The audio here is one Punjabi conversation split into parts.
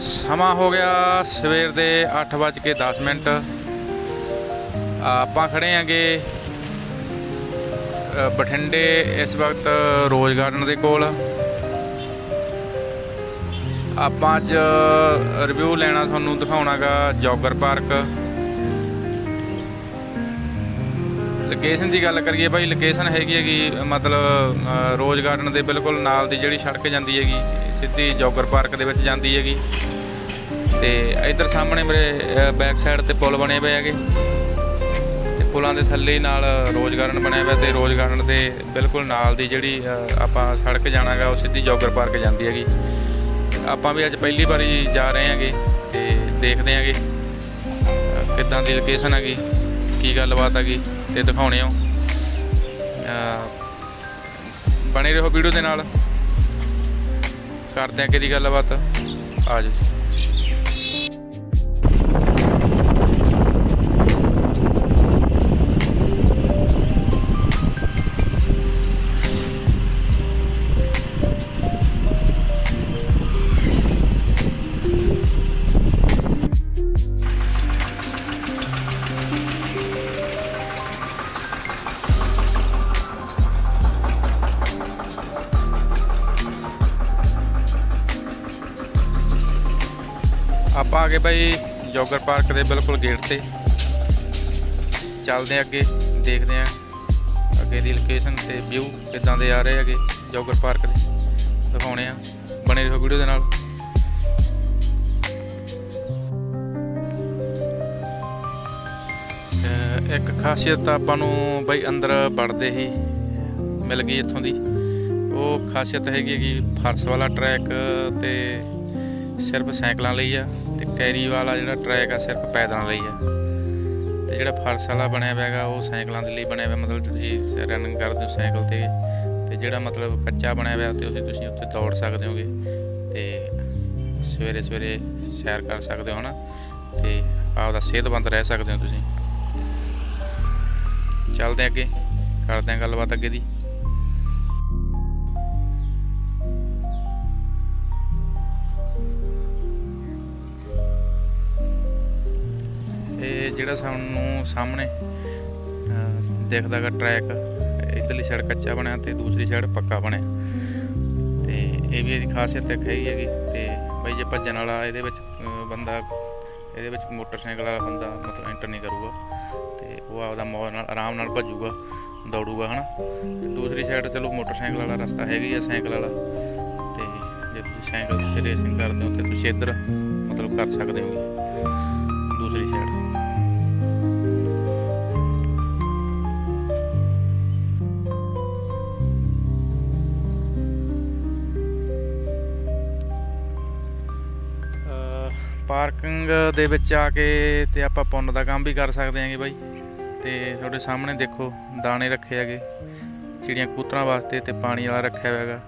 ਸਮਾਂ ਹੋ ਗਿਆ ਸਵੇਰ ਦੇ 8:10 ਮਿੰਟ। ਆਪਾਂ ਖੜੇ ਆਂਗੇ ਬਠਿੰਡੇ ਇਸ ਵਕਤ ਰੋਜ਼ ਗਾਰਡਨ ਦੇ ਕੋਲ। ਆਪਾਂ ਅੱਜ ਰਿਵਿਊ ਲੈਣਾ ਤੁਹਾਨੂੰ ਦਿਖਾਉਣਾਗਾ ਜੋਗਰ ਪਾਰਕ। ਲੋਕੇਸ਼ਨ ਦੀ ਗੱਲ ਕਰੀਏ ਭਾਈ, ਲੋਕੇਸ਼ਨ ਹੈਗੀ ਹੈਗੀ, ਮਤਲਬ ਰੋਜ਼ ਗਾਰਡਨ ਦੇ ਬਿਲਕੁਲ ਨਾਲ ਦੀ ਜਿਹੜੀ ਸੜਕ ਜਾਂਦੀ ਹੈਗੀ, ਸਿੱਧੀ ਜੋਗਰ ਪਾਰਕ ਦੇ ਵਿੱਚ ਜਾਂਦੀ ਹੈਗੀ। ਤੇ ਇਧਰ ਸਾਹਮਣੇ ਮੇਰੇ ਬੈਕ ਸਾਈਡ ਤੇ ਪੁਲ ਬਣੇ ਹੋਏ ਹੈਗੇ। ਤੇ ਪੁਲਾਂ ਦੇ ਥੱਲੇ ਨਾਲ ਰੋਜ਼ ਗਾਰਡਨ ਬਣਿਆ ਹੋਇਆ ਤੇ ਰੋਜ਼ ਗਾਰਡਨ ਦੇ ਬਿਲਕੁਲ ਨਾਲ ਦੀ ਜਿਹੜੀ ਆਪਾਂ ਸੜਕ ਜਾਣਾਗਾ, ਉਹ ਸਿੱਧੀ ਜੋਗਰ ਪਾਰਕ ਜਾਂਦੀ ਹੈਗੀ। ਆਪਾਂ ਵੀ ਅੱਜ ਪਹਿਲੀ ਵਾਰੀ ਜਾ ਰਹੇ ਹਾਂਗੇ ਤੇ ਦੇਖਦੇ ਹਾਂਗੇ ਕਿੱਦਾਂ ਦੀ ਲੋਕੇਸ਼ਨ ਹੈਗੀ। ਕੀ ਗੱਲਬਾਤ ਹੈਗੀ ਤੇ ਦਿਖਾਉਣੇ ਹੋ। ਬਣੇ ਰਹੋ ਵੀਡੀਓ ਦੇ ਨਾਲ। ਕਰਦੇ ਆ ਕਿਹਦੀ ਗੱਲਬਾਤ। ਆ ਜਾਓ ਗਏ ਭਾਈ ਜੋਗਰ ਪਾਰਕ ਦੇ ਬਿਲਕੁਲ ਗੇਟ ਤੇ। ਚੱਲਦੇ ਹਾਂ ਅੱਗੇ, ਦੇਖਦੇ ਹਾਂ ਅੱਗੇ ਦੀ ਲੋਕੇਸ਼ਨ ਤੇ ਵਿਊ ਕਿੱਦਾਂ ਦੇ ਆ ਰਹੇ ਹੈਗੇ ਜੋਗਰ ਪਾਰਕ ਦੇ। ਦਿਖਾਉਣੇ ਆ ਬਣੇ ਰਹੋ ਵੀਡੀਓ ਦੇ ਨਾਲ। ਇੱਕ ਖਾਸੀਅਤ ਆਪਾਂ ਨੂੰ ਬਈ ਅੰਦਰ ਵੜਦੇ ਹੀ ਮਿਲ ਗਈ ਇੱਥੋਂ ਦੀ। ਉਹ ਖਾਸੀਅਤ ਹੈਗੀ ਕਿ ਫਰਸ਼ ਵਾਲਾ ਟਰੈਕ ਤੇ ਸਿਰਫ ਸਾਈਕਲਾਂ ਲਈ ਆ। ਕੈਰੀ ਵਾਲਾ ਜਿਹੜਾ ਟਰੈਕ ਆ ਸਿਰਫ ਪੈਦਲਾਂ ਲਈ ਆ। ਤੇ ਜਿਹੜਾ ਫਲਸ ਵਾਲਾ ਬਣਿਆ ਹੋਇਆ ਹੈਗਾ, ਉਹ ਸਾਈਕਲਾਂ ਦੇ ਲਈ ਬਣਿਆ ਹੋਇਆ ਮਤਲਬ ਤੁਸੀਂ ਰਨਿੰਗ ਕਰਦੇ ਹੋ ਸਾਈਕਲ ਤੇ। ਤੇ ਜਿਹੜਾ ਮਤਲਬ ਕੱਚਾ ਬਣਿਆ ਹੋਇਆ ਤੇ ਉਹੀ ਤੁਸੀਂ ਉੱਥੇ ਦੌੜ ਸਕਦੇ ਹੋਗੇ। ਤੇ ਸਵੇਰੇ ਸਵੇਰੇ ਸੈਰ ਕਰ ਸਕਦੇ ਹੋ ਨਾ ਤੇ ਆਪਦਾ ਸਿਹਤਮੰਦ ਰਹਿ ਸਕਦੇ ਹੋ ਤੁਸੀਂ। ਚੱਲਦੇ ਅੱਗੇ, ਕਰਦੇ ਹਾਂ ਗੱਲਬਾਤ ਅੱਗੇ ਦੀ। ਜਿਹੜਾ ਸਾਨੂੰ ਸਾਹਮਣੇ ਅਹ, ਦਿਖਦਾਗਾ ਟਰੈਕ ਇਧਰਲੀ ਸਾਈਡ ਕੱਚਾ ਬਣਿਆ ਤੇ ਦੂਸਰੀ ਸਾਈਡ ਪੱਕਾ ਬਣਿਆ। ਤੇ ਇਹ ਵੀ ਇਹਦੀ ਖਾਸੀਅਤ ਇੱਕ ਹੈਗੀ ਹੈਗੀ ਤੇ ਬਈ ਜੇ ਭੱਜਣ ਵਾਲਾ ਇਹਦੇ ਵਿੱਚ ਬੰਦਾ ਇਹਦੇ ਵਿੱਚ ਮੋਟਰਸਾਈਕਲ ਵਾਲਾ ਬੰਦਾ ਮਤਲਬ ਐਂਟਰ ਨਹੀਂ ਕਰੂਗਾ ਤੇ ਉਹ ਆਪਦਾ ਮੌਜ ਨਾਲ ਆਰਾਮ ਨਾਲ ਭੱਜੂਗਾ ਦੌੜੂਗਾ ਹਨਾ। ਤੇ ਦੂਸਰੀ ਸਾਈਡ ਚਲੋ ਮੋਟਰਸਾਈਕਲ ਵਾਲਾ ਰਸਤਾ ਹੈਗੀ ਆ ਸਾਈਕਲ ਵਾਲਾ। ਤੇ ਜੇ ਤੁਸੀਂ ਸਾਈਕਲ ਤੇ ਰੇਸਿੰਗ ਕਰਦੇ ਹੋ ਤੇ ਤੁਸੀਂ ਇੱਧਰ ਮਤਲਬ ਕਰ ਸਕਦੇ ਹੋ। ਦੂਸਰੀ ਸਾਈਡ ਪਾਰਕਿੰਗ ਦੇ ਵਿੱਚ ਆ ਕੇ ਤੇ ਆਪਾਂ ਪੁੰਨ ਦਾ ਕੰਮ ਵੀ ਕਰ ਸਕਦੇ ਹਾਂਗੇ ਬਾਈ। ਤੇ ਤੁਹਾਡੇ ਸਾਹਮਣੇ ਦੇਖੋ, ਦਾਣੇ ਰੱਖੇ ਹੈਗੇ। ਚਿੜੀਆਂ ਕੂਤਰਾਂ ਵਾਸਤੇ ਤੇ ਪਾਣੀ ਵਾਲਾ ਰੱਖਿਆ ਹੋਇਆ ਹੈਗਾ।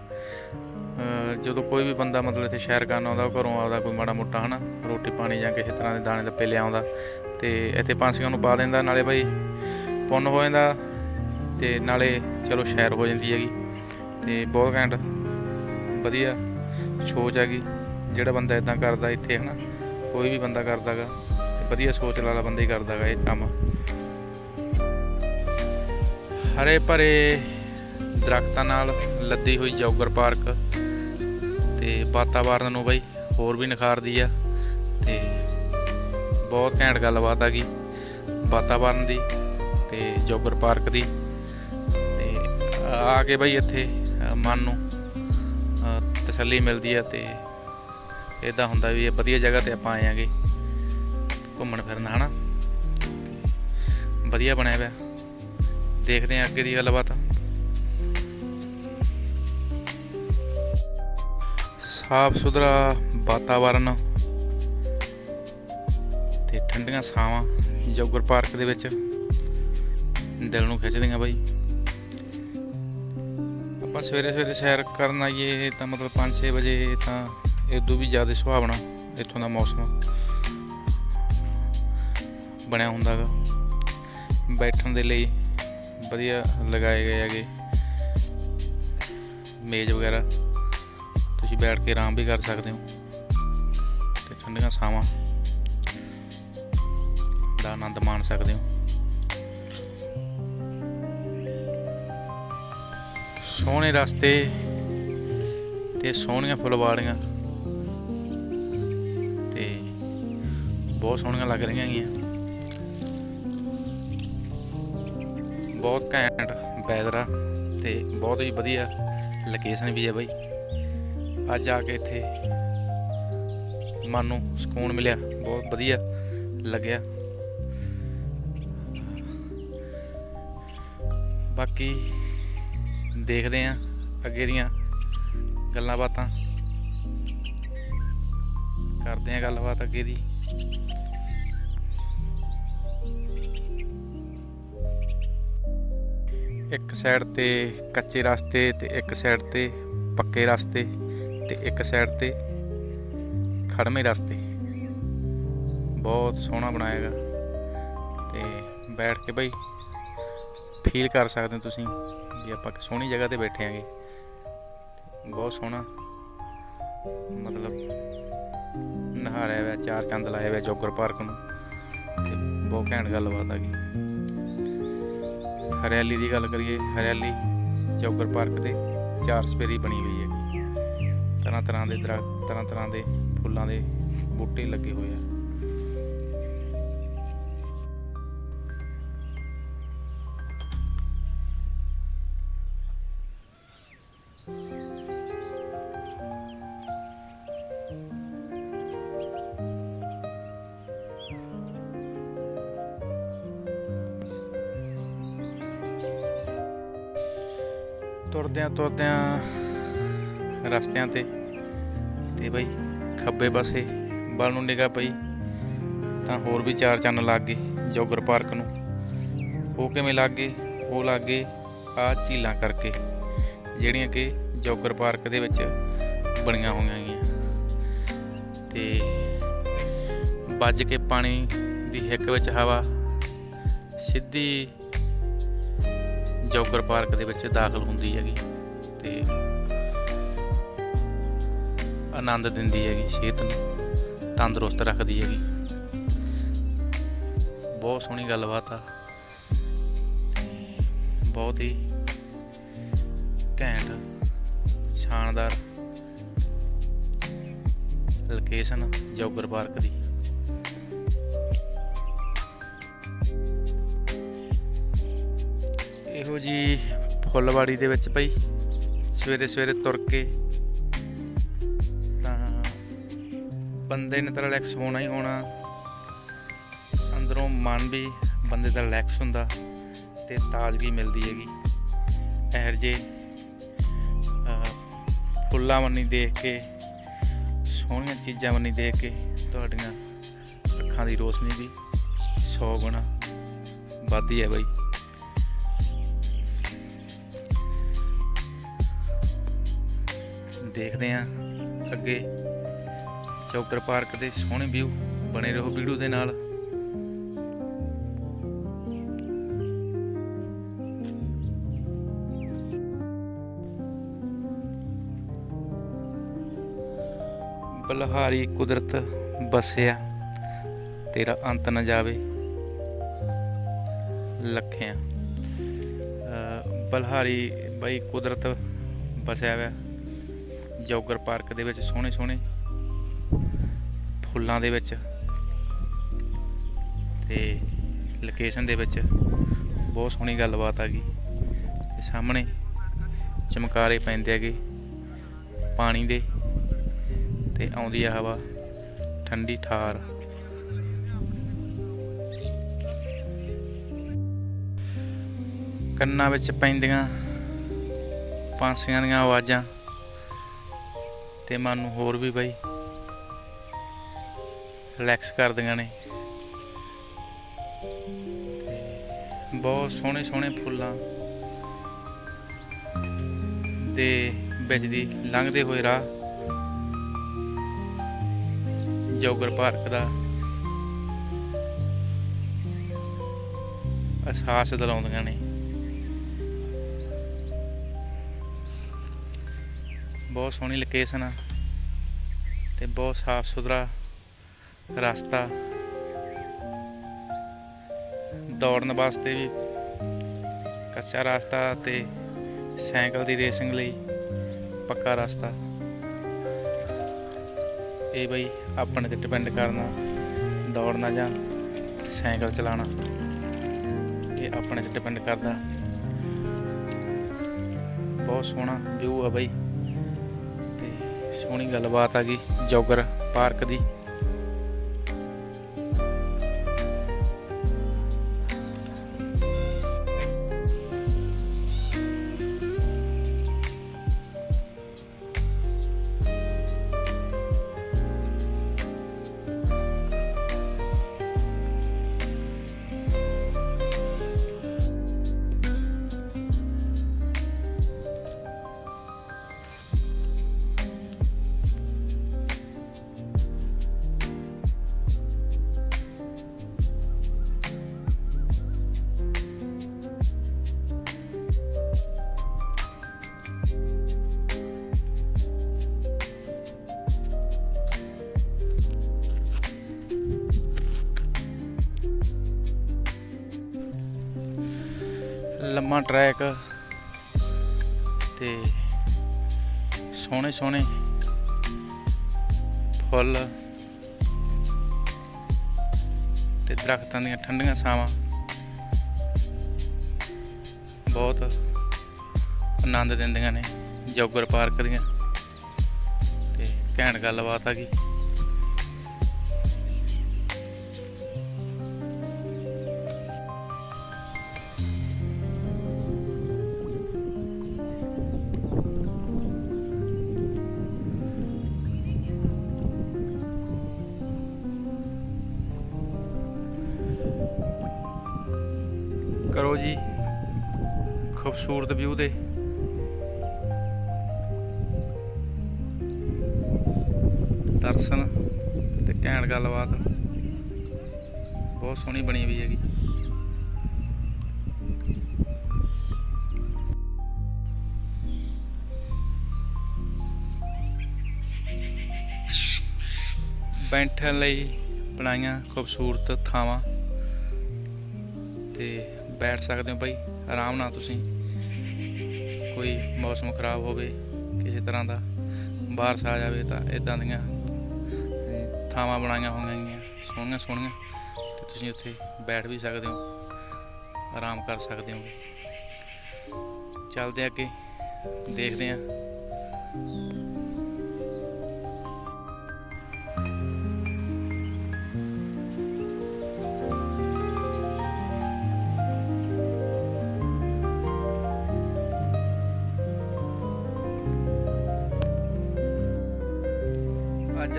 ਜਦੋਂ ਕੋਈ ਵੀ ਬੰਦਾ ਮਤਲਬ ਇੱਥੇ ਸ਼ਹਿਰ ਕਰਨ ਆਉਂਦਾ, ਉਹ ਘਰੋਂ ਆਉਂਦਾ ਕੋਈ ਮਾੜਾ ਮੋਟਾ ਹਨਾ, ਰੋਟੀ ਪਾਣੀ ਜਾਂ ਕਿਸੇ ਤਰ੍ਹਾਂ ਦੇ ਦਾਣੇ ਦੱਪੇ ਲਿਆਉਂਦਾ। ਤੇ ਇੱਥੇ ਪੰਛੀਆਂ ਨੂੰ ਪਾ ਦਿੰਦਾ, ਨਾਲੇ ਬਾਈ ਪੁੰਨ ਹੋ ਜਾਂਦਾ ਤੇ ਨਾਲੇ ਚਲੋ ਸ਼ਹਿਰ ਹੋ ਜਾਂਦੀ ਹੈਗੀ। ਤੇ ਬਹੁਤ ਘੈਂਟ, ਵਧੀਆ ਸੋਚ ਹੈਗੀ। ਜਿਹੜਾ ਬੰਦਾ ਇਦਾਂ ਕਰਦਾ ਇੱਥੇ ਹਨਾ। ਕੋਈ ਵੀ ਬੰਦਾ ਕਰਦਾਗਾ, ਵਧੀਆ ਸੋਚ ਵਾਲਾ ਬੰਦਾ ਹੀ ਕਰਦਾਗਾ ਇਹ ਕੰਮ। ਹਰੇ ਭਰੇ ਦਰਖਤਾਂ ਨਾਲ ਲੱਦੀ ਹੋਈ ਜੋਗਰ ਪਾਰਕ ਤੇ ਵਾਤਾਵਰਨ ਨੂੰ ਬਈ ਹੋਰ ਵੀ ਨਿਖਾਰਦੀ ਆ ਤੇ ਬਹੁਤ ਘੈਂਟ ਗੱਲਬਾਤ ਆ ਗਈ ਵਾਤਾਵਰਨ ਦੀ ਤੇ ਜੋਗਰ ਪਾਰਕ ਦੀ ਤੇ ਆ ਕੇ ਬਈ ਇੱਥੇ ਮਨ ਨੂੰ ਤਸੱਲੀ ਮਿਲਦੀ ਆ ਤੇ ਇਦਾਂ ਹੁੰਦਾ ਵੀ ਇਹ ਵਧੀਆ ਜਗ੍ਹਾ ਤੇ ਆਪਾਂ ਆਏ ਆਂਗੇ ਘੁੰਮਣ ਫਿਰਨ, ਹਨਾ? ਤੇ ਵਧੀਆ ਬਣਿਆ ਹੋਇਆ ਦੇਖਦੇ ਆਂ ਅੱਗੇ ਦੀ ਗੱਲਬਾਤ। ਸਾਫ਼ ਸੁਥਰਾ ਵਾਤਾਵਰਨ ਤੇ ਠੰਡੀਆਂ ਛਾਵਾਂ ਜੋਗਰ ਪਾਰਕ ਦੇ ਵਿੱਚ ਦਿਲ ਨੂੰ ਖਿੱਚਦੀਆਂ ਬਾਈ। ਆਪਾਂ ਸਵੇਰੇ ਸਵੇਰੇ ਸੈਰ ਕਰਨ ਆਈਏ ਤਾਂ ਮਤਲਬ 5-6 ਵਜੇ ਤਾਂ ਇਦੋਂ ਵੀ ਜ਼ਿਆਦਾ ਸੁਹਾਵਣਾ ਇੱਥੋਂ ਦਾ ਮੌਸਮ ਬਣਿਆ ਹੁੰਦਾ ਹੁੰਦਾਗਾ ਬੈਠਣ ਦੇ ਲਈ ਵਧੀਆ ਲਗਾਏ ਗਏ ਹੈਗੇ ਮੇਜ਼ ਵਗੈਰਾ। ਤੁਸੀਂ ਬੈਠ ਕੇ ਆਰਾਮ ਵੀ ਕਰ ਸਕਦੇ ਹੋ। ਠੰਡੀਆਂ ਛਾਵਾਂ ਦਾ ਆਨੰਦ ਮਾਣ ਸਕਦੇ ਹੋ। ਸੋਹਣੇ ਰਸਤੇ ਤੇ ਸੋਹਣੀਆਂ ਫੁੱਲਵਾੜੀਆਂ ਬਹੁਤ ਸੋਹਣੀਆਂ ਲੱਗ ਰਹੀਆਂ ਹੈਗੀਆਂ। ਬਹੁਤ ਘੈਂਟ ਵੈਦਰ ਆ ਤੇ ਬਹੁਤ ਹੀ ਵਧੀਆ ਲੋਕੇਸ਼ਨ ਵੀ ਹੈ ਬਾਈ। ਅੱਜ ਆ ਕੇ ਇੱਥੇ ਮਨ ਨੂੰ ਸਕੂਨ ਮਿਲਿਆ, ਬਹੁਤ ਵਧੀਆ ਲੱਗਿਆ। ਬਾਕੀ ਦੇਖਦੇ ਆਂ ਅੱਗੇ ਦੀਆਂ ਗੱਲਾਂ ਬਾਤਾਂ। ਕਰਦੇ ਆਂ ਗੱਲਬਾਤ ਅੱਗੇ ਦੀ। ਇੱਕ ਸਾਈਡ ਤੇ ਕੱਚੇ ਰਸਤੇ ਤੇ ਇੱਕ ਸਾਈਡ ਤੇ ਪੱਕੇ ਰਸਤੇ ਤੇ ਇੱਕ ਸਾਈਡ ਤੇ ਖੜਮੇ ਰਸਤੇ। ਬਹੁਤ ਸੋਹਣਾ ਬਣਾਇਆ ਬਣਾਏਗਾ ਤੇ ਬੈਠ ਕੇ ਬਈ ਫੀਲ ਕਰ ਸਕਦੇ ਹੋ ਤੁਸੀਂ ਵੀ ਆਪਾਂ ਇੱਕ ਸੋਹਣੀ ਜਗ੍ਹਾ ਤੇ ਬੈਠੇ ਆਂਗੇ ਬਹੁਤ ਸੋਹਣਾ। ਮਤਲਬ ਨਹਾਰਿਆ ਹੋਇਆ, ਚਾਰ ਚੰਦ ਲਾਏ ਹੋਏ ਜੋਗਰ ਪਾਰਕ ਨੂੰ। ਬਹੁਤ ਘੈਂਟ ਗੱਲਬਾਤ ਆ ਗਈ। ਹਰਿਆਲੀ ਦੀ ਗੱਲ ਕਰੀਏ, ਹਰਿਆਲੀ ਜੋਗਰ ਪਾਰਕ ਦੇ ਚਾਰ ਸਪੇਰੀ ਬਣੀ ਹੋਈ ਹੈਗੀ। ਤਰ੍ਹਾਂ ਤਰ੍ਹਾਂ ਦੇ ਦਰਖਤ, ਤਰ੍ਹਾਂ ਤਰ੍ਹਾਂ ਦੇ ਫੁੱਲਾਂ ਦੇ ਬੂਟੇ ਲੱਗੇ ਹੋਏ ਆ। ਤੁਰਦਿਆਂ ਤੁਰਦਿਆਂ ਰਸਤਿਆਂ ਤੇ ਤੇ ਬਈ ਖੱਬੇ ਪਾਸੇ ਵੱਲ ਨੂੰ ਨਿਗਾਹ ਪਈ ਤਾਂ ਹੋਰ ਵੀ ਚਾਰ ਚੰਨ ਲੱਗ ਗਏ ਜੋਗਰ ਪਾਰਕ ਨੂੰ। ਉਹ ਕਿਵੇਂ ਲੱਗ ਗਏ? ਉਹ ਲੱਗ ਗਏ ਆ ਝੀਲਾਂ ਕਰਕੇ, ਜਿਹੜੀਆਂ ਕਿ ਜੋਗਰ ਪਾਰਕ ਦੇ ਵਿੱਚ ਬਣੀਆਂ ਹੋਈਆਂ ਗਈਆਂ। ਤੇ ਵੱਜ ਕੇ ਪਾਣੀ ਦੀ ਹਿੱਕ ਵਿੱਚ ਹਵਾ ਸਿੱਧੀ ਜੋਗਰ ਪਾਰਕ ਦੇ ਵਿੱਚ ਦਾਖਲ ਹੁੰਦੀ ਹੈਗੀ ਤੇ ਆਨੰਦ ਦਿੰਦੀ ਹੈਗੀ, ਸਿਹਤ ਨੂੰ ਤੰਦਰੁਸਤ ਰੱਖਦੀ ਹੈਗੀ। ਬਹੁਤ ਸੋਹਣੀ ਗੱਲਬਾਤ ਆ। ਬਹੁਤ ਹੀ ਘੈਂਟ, ਸ਼ਾਨਦਾਰ ਲੋਕੇਸ਼ਨ ਜੌਗਰ ਪਾਰਕ ਦੀ। ਜੀ ਫੁੱਲਵਾੜੀ ਦੇ ਵਿੱਚ ਭਾਈ ਸਵੇਰੇ ਸਵੇਰੇ ਤੁਰ ਕੇ ਤਾਂ ਬੰਦੇ ਨੇ ਤਾਂ ਰਿਲੈਕਸ ਹੋਣਾ ਹੀ ਹੋਣਾ। ਅੰਦਰੋਂ ਮਨ ਵੀ ਬੰਦੇ ਦਾ ਰਿਲੈਕਸ ਹੁੰਦਾ ਤੇ ਤਾਜ਼ਗੀ ਮਿਲਦੀ ਹੈਗੀ। ਇਹੋ ਜੇ ਫੁੱਲਾਂ ਵੰਨੀ ਦੇਖ ਕੇ, ਸੋਹਣੀਆਂ ਚੀਜ਼ਾਂ ਵੰਨੀ ਦੇਖ ਕੇ ਤੁਹਾਡੀਆਂ ਅੱਖਾਂ ਦੀ ਰੋਸ਼ਨੀ ਵੀ 100 ਗੁਣਾ ਵੱਧਦੀ ਹੈ ਬਾਈ। ਦੇਖਦੇ ਆਂ ਅੱਗੇ ਚੌਕਰ ਪਾਰਕ ਦੇ ਸੋਹਣੇ ਵਿਊ ਬਣੇ ਰਹੋ ਵੀਡੀਓ ਦੇ ਨਾਲ। ਬਲਹਾਰੀ ਕੁਦਰਤ ਬਸਿਆ, ਤੇਰਾ ਅੰਤ ਨਾ ਜਾਵੇ। ਲੱਖਿਆਂ। ਬਲਹਾਰੀ ਬਈ ਕੁਦਰਤ ਬਸਿਆ ਹੋਇਆ ਜੌਗਰ ਪਾਰਕ ਦੇ ਵਿੱਚ ਸੋਹਣੇ ਸੋਹਣੇ ਫੁੱਲਾਂ ਦੇ ਵਿੱਚ ਤੇ ਲੋਕੇਸ਼ਨ ਦੇ ਵਿੱਚ ਬਹੁਤ ਸੋਹਣੀ ਗੱਲਬਾਤ ਆ ਗਈ। ਤੇ ਸਾਹਮਣੇ ਚਮਕਾਰੇ ਪੈਂਦੇ ਹੈਗੇ ਪਾਣੀ ਦੇ ਤੇ ਆਉਂਦੀ ਆ ਹਵਾ, ਠੰਡੀ ਠਾਰ। ਕੰਨਾਂ ਵਿੱਚ ਪੈਂਦੀਆਂ ਪੰਛੀਆਂ ਦੀਆਂ ਆਵਾਜ਼ਾਂ। ਤੇ ਮਨ ਨੂੰ ਹੋਰ ਵੀ ਬਾਈ ਰਿਲੈਕਸ ਕਰਦੀਆਂ ਨੇ। ਤੇ ਬਹੁਤ ਸੋਹਣੇ ਸੋਹਣੇ ਫੁੱਲਾਂ ਦੇ ਵਿੱਚ ਦੀ ਲੰਘਦੇ ਹੋਏ ਰਾਹ ਜੋਗਰ ਪਾਰਕ ਦਾ ਅਹਿਸਾਸ ਦਿਲਾਉਂਦੀਆਂ ਨੇ। ਬਹੁਤ ਸੋਹਣੀ ਲੋਕੇਸ਼ਨ ਆ ਤੇ ਬਹੁਤ ਸਾਫ਼ ਸੁਥਰਾ ਰਸਤਾ। ਦੌੜਨ ਵਾਸਤੇ ਵੀ ਕੱਚਾ ਰਸਤਾ ਤੇ ਸਾਈਕਲ ਦੀ ਰੇਸਿੰਗ ਲਈ ਪੱਕਾ ਰਸਤਾ। ਇਹ ਬਈ ਆਪਣੇ ਤੇ ਡਿਪੈਂਡ ਕਰਨਾ ਦੌੜਨਾ ਜਾਂ ਸਾਈਕਲ ਚਲਾਉਣਾ। ਇਹ ਆਪਣੇ ਤੇ ਡਿਪੈਂਡ ਕਰਦਾ। ਬਹੁਤ ਸੋਹਣਾ ਵਿਊ ਆ ਬਈ। ਸੋਹਣੀ ਗੱਲਬਾਤ ਆ ਗਈ ਜੋਗਰ ਪਾਰਕ ਦੀ। ਲੰਮਾ ਟਰੈਕ ਤੇ ਸੋਹਣੇ ਸੋਹਣੇ ਫੁੱਲ ਤੇ ਦਰਖਤਾਂ ਦੀਆਂ ਠੰਡੀਆਂ ਛਾਵਾਂ। ਬਹੁਤ ਆਨੰਦ ਦਿੰਦੀਆਂ ਨੇ ਜੋਗਰ ਪਾਰਕ ਦੀਆਂ। ਤੇ ਘੈਂਟ ਗੱਲਬਾਤ ਆ ਗਈ। ਕਰੋ ਜੀ। ਖੂਬਸੂਰਤ ਵਿਊ ਦੇ। ਦਰਸ਼ਨ ਤੇ ਘੈਂਟ ਗੱਲਬਾਤ। ਬਹੁਤ ਸੋਹਣੀ ਬਣੀ ਵੀ ਹੈਗੀ। ਬੈਠਣ ਲਈ ਬਣਾਈਆਂ ਖੂਬਸੂਰਤ ਥਾਵਾਂ ਤੇ ਬੈਠ ਸਕਦੇ ਹੋ ਭਾਈ ਆਰਾਮ ਨਾਲ ਤੁਸੀਂ। ਕੋਈ ਮੌਸਮ ਖਰਾਬ ਹੋਵੇ, ਕਿਸੇ ਤਰ੍ਹਾਂ ਦਾ ਬਾਰਿਸ਼ ਆ ਜਾਵੇ ਤਾਂ ਇਦਾਂ ਦੀਆਂ ਥਾਵਾਂ ਬਣਾਈਆਂ ਹੋਈਆਂ ਹੈਗੀਆਂ ਸੋਹਣੀਆਂ ਸੋਹਣੀਆਂ, ਤੇ ਤੁਸੀਂ ਉੱਥੇ ਬੈਠ ਵੀ ਸਕਦੇ ਹੋ, ਆਰਾਮ ਕਰ ਸਕਦੇ ਹੋ। ਚੱਲਦੇ ਅੱਗੇ, ਦੇਖਦੇ ਹਾਂ।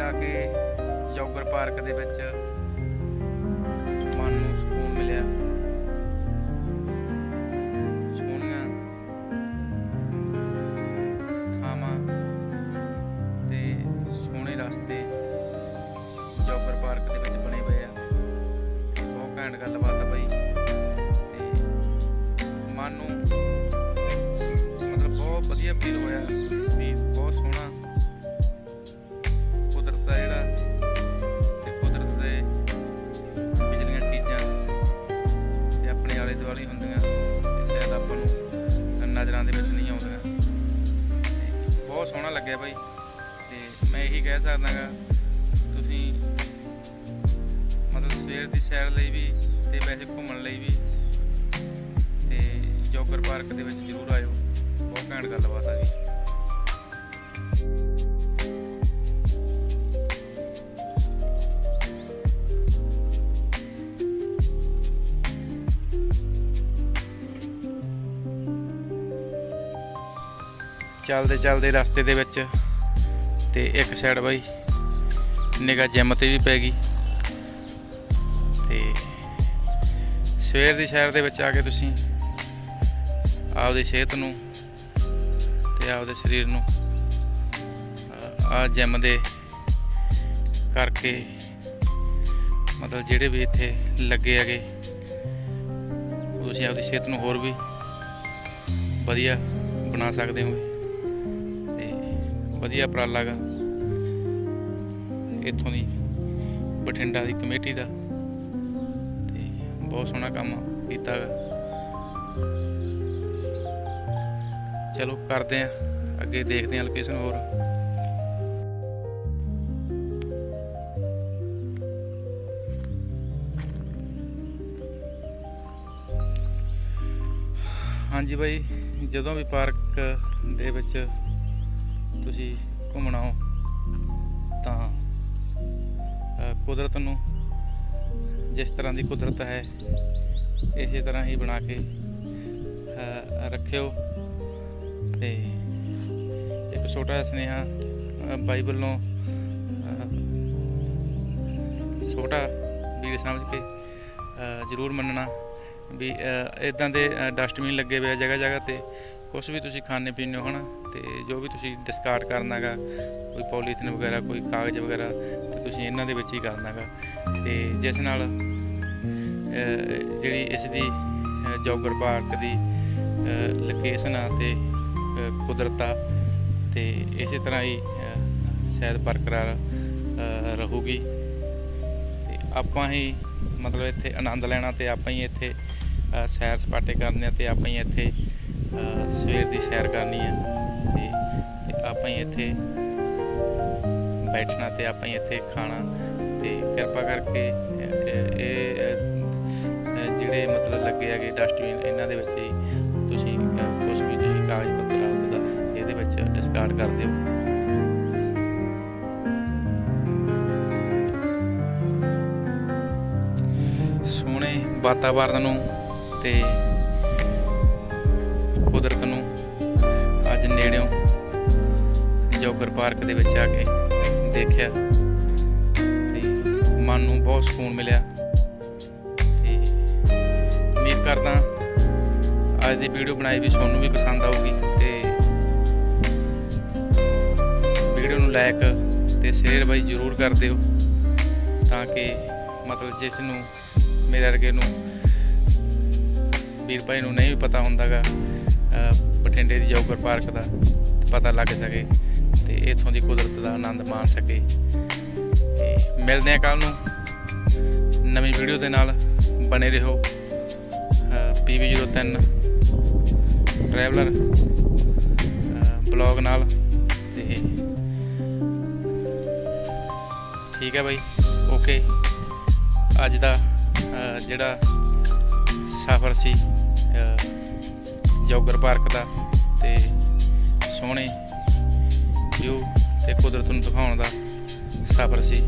ਅੱਜ ਕੇ ਜੋਗਰ ਪਾਰਕ ਦੇ ਵਿੱਚ ਸਕਦਾਗਾ ਤੁਸੀਂ ਮਤਲਬ ਸਵੇਰ ਦੀ ਸੈਰ ਲਈ ਵੀ ਤੇ ਵੈਸੇ ਘੁੰਮਣ ਲਈ ਵੀ ਤੇ ਜੋਗਰ ਪਾਰਕ ਦੇ ਵਿੱਚ ਜ਼ਰੂਰ ਆਇਓ। ਬਹੁਤ ਘੈਂਟ ਗੱਲਬਾਤ ਆ ਗਈ ਚੱਲਦੇ ਚੱਲਦੇ ਰਸਤੇ ਦੇ ਵਿੱਚ ਤੇ ਇੱਕ ਸਾਈਡ ਬਾਈ ਨਿਗਾ ਜਿਮ ਤੇ ਵੀ ਪੈ ਗਈ। ਤੇ ਸਵੇਰ ਦੀ ਸੈਰ ਦੇ ਵਿੱਚ ਆ ਕੇ ਤੁਸੀਂ। ਆਪਦੀ ਸਿਹਤ ਨੂੰ ਤੇ ਆਪਦੇ ਸਰੀਰ ਨੂੰ। ਆ ਜਿਮ ਦੇ ਕਰਕੇ ਮਤਲਬ ਜਿਹੜੇ ਵੀ ਇੱਥੇ ਲੱਗੇ ਹੈਗੇ ਤੁਸੀਂ ਆਪਦੀ ਸਿਹਤ ਨੂੰ ਹੋਰ ਵੀ ਵਧੀਆ ਬਣਾ ਸਕਦੇ ਹੋ। ਵਧੀਆ ਉਪਰਾਲਾ ਗਾ। ਇੱਥੋਂ ਦੀ ਬਠਿੰਡਾ ਦੀ ਕਮੇਟੀ ਦਾ। ਤੇ ਬਹੁਤ ਸੋਹਣਾ ਕੰਮ ਕੀਤਾ ਗਾ। ਚਲੋ ਕਰਦੇ ਆ, ਅੱਗੇ ਦੇਖਦੇ ਆ ਲੋਕੇਸ਼ਨ ਹੋਰ। ਹਾਂਜੀ ਬਾਈ, ਜਦੋਂ ਵੀ ਪਾਰਕ ਦੇ ਵਿੱਚ ਤੁਸੀਂ ਘੁੰਮਣਾ ਹੋ, ਤਾਂ ਕੁਦਰਤ ਨੂੰ ਜਿਸ ਤਰ੍ਹਾਂ ਦੀ ਕੁਦਰਤ ਹੈ, ਇਸੇ ਤਰ੍ਹਾਂ ਹੀ ਬਣਾ ਕੇ ਰੱਖਿਓ। ਤੇ ਇੱਕ ਛੋਟਾ ਜਿਹਾ ਸੁਨੇਹਾ ਬਾਈਬਲ ਨੂੰ ਛੋਟਾ ਵੀਰ ਸਮਝ ਕੇ ਜ਼ਰੂਰ ਮੰਨਣਾ ਵੀ ਇਦਾਂ ਦੇ ਡਸਟਬਿਨ ਲੱਗੇ ਹੋਏ ਆ ਜਗ੍ਹਾ ਜਗ੍ਹਾ ਤੇ ਕੁਝ ਵੀ ਤੁਸੀਂ ਖਾਣੇ ਪੀਣੇ ਹੋ ਹਨਾ ਤੇ ਜੋ ਵੀ ਤੁਸੀਂ ਡਿਸਕਾਰਡ ਕਰਨਾਗਾ ਕੋਈ ਪੋਲੀਥੀਨ ਵਗੈਰਾ ਕੋਈ ਕਾਗਜ਼ ਵਗੈਰਾ ਤੇ ਤੁਸੀਂ ਇਹਨਾਂ ਦੇ ਵਿੱਚ ਹੀ ਕਰਨਾਗਾ ਤੇ ਜਿਸ ਨਾਲ ਜਿਹੜੀ ਇਸ ਦੀ ਅ, ਜੋਗਰ ਪਾਰਕ ਦੀ ਲੋਕੇਸ਼ਨ ਆ ਤੇ ਅ, ਕੁਦਰਤ ਆ ਤੇ ਇਸੇ ਤਰ੍ਹਾਂ ਹੀ ਸ਼ਾਇਦ ਬਰਕਰਾਰ ਅ, ਰਹੂਗੀ। ਤੇ ਆਪਾਂ ਹੀ ਮਤਲਬ ਇੱਥੇ ਆਨੰਦ ਲੈਣਾ ਤੇ ਆਪਾਂ ਹੀ ਇੱਥੇ ਸੈਰ ਸਪਾਟੇ ਕਰਨੇ ਆ ਤੇ ਆਪਾਂ ਹੀ ਇੱਥੇ ਸਵੇਰ ਦੀ ਸੈਰ ਕਰਨੀ ਹੈ ਆਪਾਂ ਹੀ ਇੱਥੇ ਬੈਠਣਾ ਤੇ ਆਪਾਂ ਹੀ ਇੱਥੇ ਖਾਣਾ ਤੇ ਕਿਰਪਾ ਕਰਕੇ, ਇਹ ਜਿਹੜੇ ਮਤਲਬ ਲੱਗੇ ਹੈਗੇ ਡਸਟਬਿਨ ਇਹਨਾਂ ਦੇ ਵਿੱਚ ਹੀ ਤੁਸੀਂ ਕੁਝ ਵੀ ਤੁਸੀਂ ਕਾਗਜ਼ ਪੱਤਰ ਆਪਦਾ ਇਹਦੇ ਵਿੱਚ ਡਿਸਕਾਰਡ ਕਰ ਦਿਓ। ਸੋਹਣੇ ਵਾਤਾਵਰਨ ਨੂੰ ਤੇ ਜੋਗਰ ਪਾਰਕ ਦੇ ਵਿੱਚ ਆ ਕੇ ਦੇਖਿਆ ਤੇ ਮਨ ਨੂੰ ਬਹੁਤ ਸਕੂਨ ਮਿਲਿਆ। ਤੇ ਉਮੀਦ ਕਰਦਾ ਅੱਜ ਦੀ ਵੀਡੀਓ ਬਣਾਈ ਵੀ ਤੁਹਾਨੂੰ ਵੀ ਪਸੰਦ ਆਊਗੀ ਤੇ ਵੀਡੀਓ ਨੂੰ ਲਾਈਕ ਤੇ ਸ਼ੇਅਰ ਬਾਈ ਜਰੂਰ ਕਰ ਦਿਓ ਤਾਂ ਕਿ ਮਤਲਬ ਜਿਸ ਨੂੰ ਮੇਰੇ ਵਰਗੇ ਨੂੰ ਵੀਰ ਭਾਈ ਨੂੰ ਨਹੀਂ ਵੀ ਪਤਾ ਹੁੰਦਾਗਾ ਬਠਿੰਡੇ ਦੀ ਜੋਗਰ ਪਾਰਕ ਦਾ ਪਤਾ ਲੱਗ ਸਕੇ। ਤੇ ਇਥੋਂ ਦੀ ਕੁਦਰਤ ਦਾ ਆਨੰਦ ਮਾਣ ਸਕੇ। ਤੇ ਮਿਲਦੇ ਆ ਕੱਲ ਨੂੰ। ਨਵੀਂ ਵੀਡੀਓ ਦੇ ਨਾਲ ਬਣੇ ਰਹੋ। PV03 ਟਰੈਵਲਰ ਬਲੌਗ ਨਾਲ ਤੇ ਠੀਕ ਹੈ ਬਾਈ। ਓਕੇ ਅੱਜ ਦਾ ਜਿਹੜਾ ਸਫ਼ਰ ਸੀ ਅ, ਜੋਗਰ ਪਾਰਕ ਦਾ ਤੇ ਸੋਹਣੇ ਵਿਊ ਤੇ ਕੁਦਰਤ ਨੂੰ ਦਿਖਾਉਣ ਦਾ ਸਫ਼ਰ ਸੀ।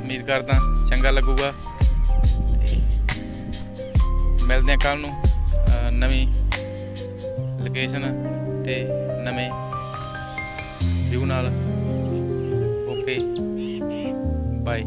ਉਮੀਦ ਕਰਦਾ ਚੰਗਾ ਲੱਗੂਗਾ ਤੇ ਮਿਲਦੇ ਹਾਂ ਕੱਲ ਨੂੰ ਨਵੀਂ ਲੋਕੇਸ਼ਨ ਤੇ ਨਵੇਂ ਵਿਊ ਨਾਲ। Okay bye